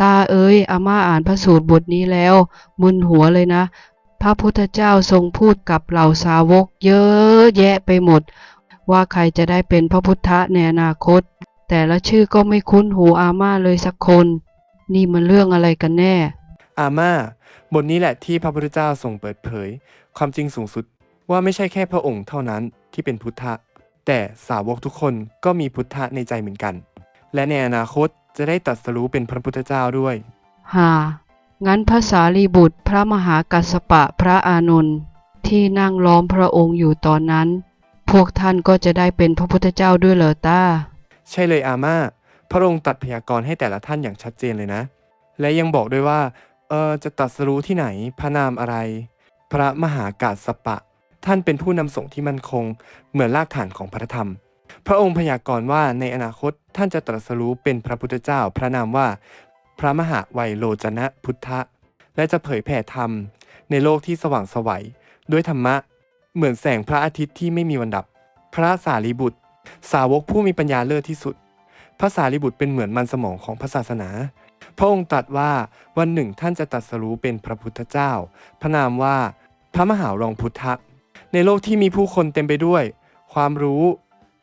ตาเอ้ยอาม่าอ่านพระสูตรบทนี้แล้ว มึนหัวเลยนะ พระพุทธเจ้าทรงพูดกับเหล่าสาวก เยอะแยะไปหมด ว่าใครจะได้เป็นพระพุทธในอนาคต แต่ละชื่อก็ไม่คุ้นหูอาม่าเลยสักคน นี่มันเรื่องอะไรกันแน่ อาม่าบทนี้แหละที่พระพุทธเจ้าทรงเปิดเผย ความจริงสูงสุดว่าไม่ใช่แค่พระองค์เท่านั้นที่เป็นพุทธะแต่สาวกทุกคนก็มีพุทธะในใจเหมือนกัน และในอนาคต จะได้ตรัสรู้เป็นพระพุทธเจ้าด้วยฮ่างั้นพระสารีบุตรพระมหากัสสปะพระอานนท์ที่นั่งล้อมพระองค์อยู่ตอนนั้น พวกท่านก็จะได้เป็นพระพุทธเจ้าด้วยเหรอตาใช่เลยอาม่า พระองค์ตรัดพยากรณ์ให้แต่ละท่านอย่างชัดเจนเลยนะ และยังบอกด้วยว่า เออจะตรัสรู้ที่ไหน พระนามอะไร พระมหากาสปะ ท่านเป็นผู้นำส่งที่มั่นคง เหมือนรากฐานของพระธรรม พระองค์พยากรณ์ว่าในอนาคตท่านจะตรัสรู้เป็นพระพุทธเจ้าพระนามว่า พระมหาไวยโลจนะพุทธะ และจะเผยแผ่ธรรม ในโลกที่สว่างไสวัยด้วยธรรมะ เหมือนแสงพระอาทิตย์ที่ไม่มีวันดับ พระสารีบุตร สาวกผู้มีปัญญาเลิศที่สุด พระสารีบุตรเป็นเหมือนมันสมองของพระศาสนา พระองค์ตรัสว่าวันหนึ่งท่านจะตรัสรู้เป็นพระพุทธเจ้า พระนามว่า พระมหารองพุทธะ ในโลกที่มีผู้คนเต็มไปด้วย ความรู้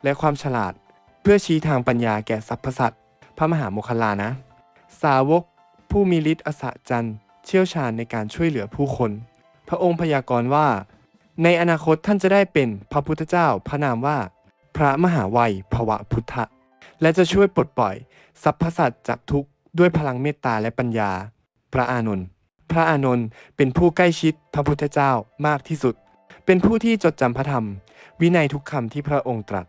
และความฉลาด เพื่อชี้ทางปัญญาแก่สรรพสัตว์พระมหาโมคคลานะ สาวก ผู้มีฤทธิ์อัศจรรย์เชี่ยวชาญในการช่วยเหลือผู้คน พระองค์พยากรณ์ว่า ในอนาคตท่านจะได้เป็นพระพุทธเจ้าพระนามว่า พระมหาวัยภวะพุทธะและจะช่วยปลดปล่อยสรรพสัตว์จากทุกข์ด้วยพลังเมตตาและปัญญา พระอานนท์พระอานนท์เป็นผู้ใกล้ชิดพระพุทธเจ้ามากที่สุด เป็นผู้ที่จดจำพระธรรม วินัยทุกคำที่พระองค์ตรัส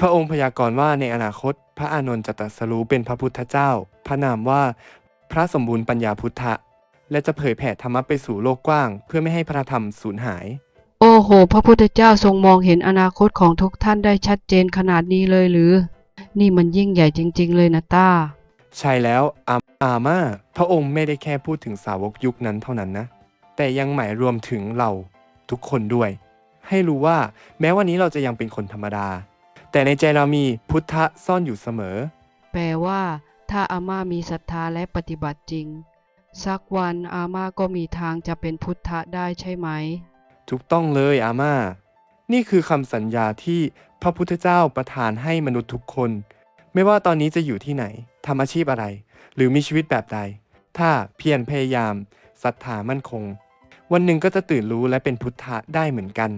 พระองค์พยากรณ์ว่าในอนาคต พระอานนท์จะตรัสรู้เป็นพระพุทธเจ้า พระนามว่า พระสมบูรณ์ปัญญาพุทธะ และจะเผยแผ่ธรรมะไปสู่โลกกว้าง เพื่อไม่ให้พระธรรมสูญหาย โอ้โห พระพุทธเจ้าทรงมองเห็นอนาคตของทุกท่านได้ชัดเจนขนาดนี้เลยหรือ นี่มันยิ่งใหญ่จริง ๆ เลยนะต้า ใช่แล้วอาอาม่าพระองค์ไม่ได้แค่พูดถึงสาวกยุคนั้นเท่านั้นนะ แต่ยังหมายรวมถึงเราทุกคนด้วย ให้รู้ว่าแม้วันนี้เราจะยังเป็นคนธรรมดา แต่ในใจเรามีพุทธะซ่อนอยู่เสมอ แปลว่า ถ้าอาม่ามีศรัทธาและปฏิบัติจริง สักวันอาม่าก็มีทางจะเป็นพุทธะได้ใช่ไหม ถูกต้องเลยอาม่า นี่คือคำสัญญาที่พระพุทธเจ้าประทานให้มนุษย์ทุกคน ไม่ว่าตอนนี้จะอยู่ที่ไหนทำอาชีพอะไร หรือมีชีวิตแบบใด ถ้าเพียรพยายามศรัทธามั่นคง วันหนึ่งก็จะตื่นรู้และเป็นพุทธะได้เหมือนกัน